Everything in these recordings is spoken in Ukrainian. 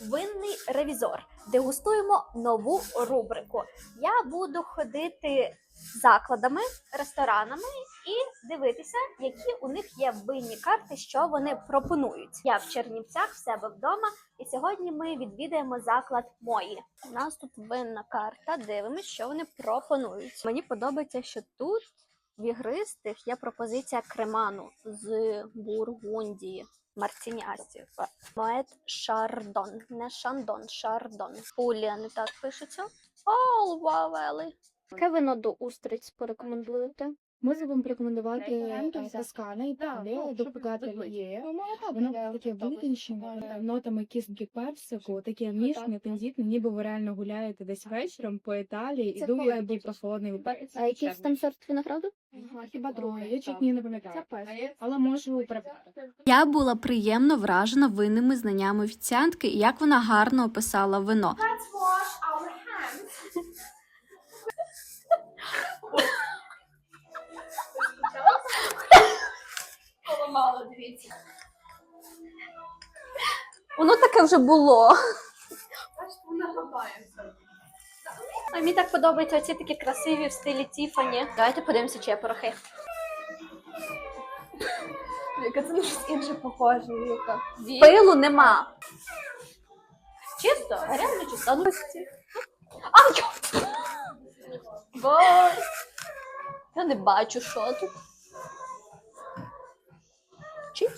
Винний ревізор. Дегустуємо нову рубрику. Я буду ходити закладами, ресторанами і дивитися, які у них є винні карти, що вони пропонують. Я в Чернівцях в себе вдома, і сьогодні ми відвідаємо заклад мої. У нас тут винна карта. Дивимось, що вони пропонують. Мені подобається, що тут в ігристих є пропозиція креману з Бургундії. Мартінясів. Моет Шардон. Не Шандон, Шардон. Пулія не так пишеться. О, вавели. Яке вино до устриць порекомендуєте? Можу вам порекомендувати е. Тоскана Італія, ну, до зробити. є. Ну, Воно таке витончене, Так. нотами кислки персику, таке ніжне, тендітне, ніби ви реально гуляєте десь вечором по Італії і дує повинно прохолодний. А який там сорт винограду? Хіба Ой, другий. я чуть не пам'ятаю. Але можу прибрати. Я була приємно вражена винними знаннями офіціантки і як вона гарно описала вино. Поламала, дивіться. Воно таке вже було. Бачите, вона хапається. А мені так подобаються оці такі красиві в стилі Тіфані. Давайте подивимося, чи є порохи. Яка це на щось інше похоже. Яка. Пилу нема. Чисто, а реально чисто. А ну, а, чорт! Бо... Я не бачу, що тут.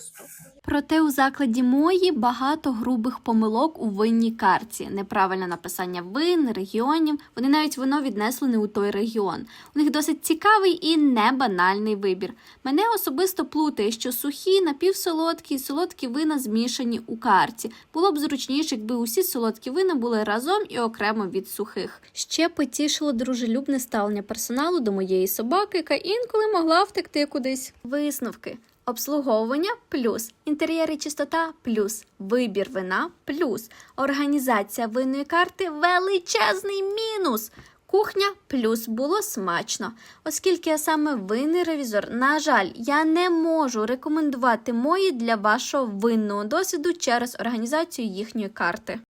Чисто. Проте у закладі мої багато грубих помилок у винній карті, неправильне написання вин, регіонів. Вони навіть вино віднесли не у той регіон. У них досить цікавий і не банальний вибір. Мене особисто плутає, що сухі, напівсолодкі і солодкі вина змішані у карті. Було б зручніше, якби усі солодкі вина були разом і окремо від сухих. Ще потішило дружелюбне ставлення персоналу до моєї собаки, яка інколи могла втекти кудись. Висновки. Обслуговування плюс, інтер'єр і чистота плюс, вибір вина плюс, організація винної карти величезний мінус. Кухня плюс було смачно. Оскільки я саме винний ревізор, на жаль, я не можу рекомендувати мої для вашого винного досвіду через організацію їхньої карти.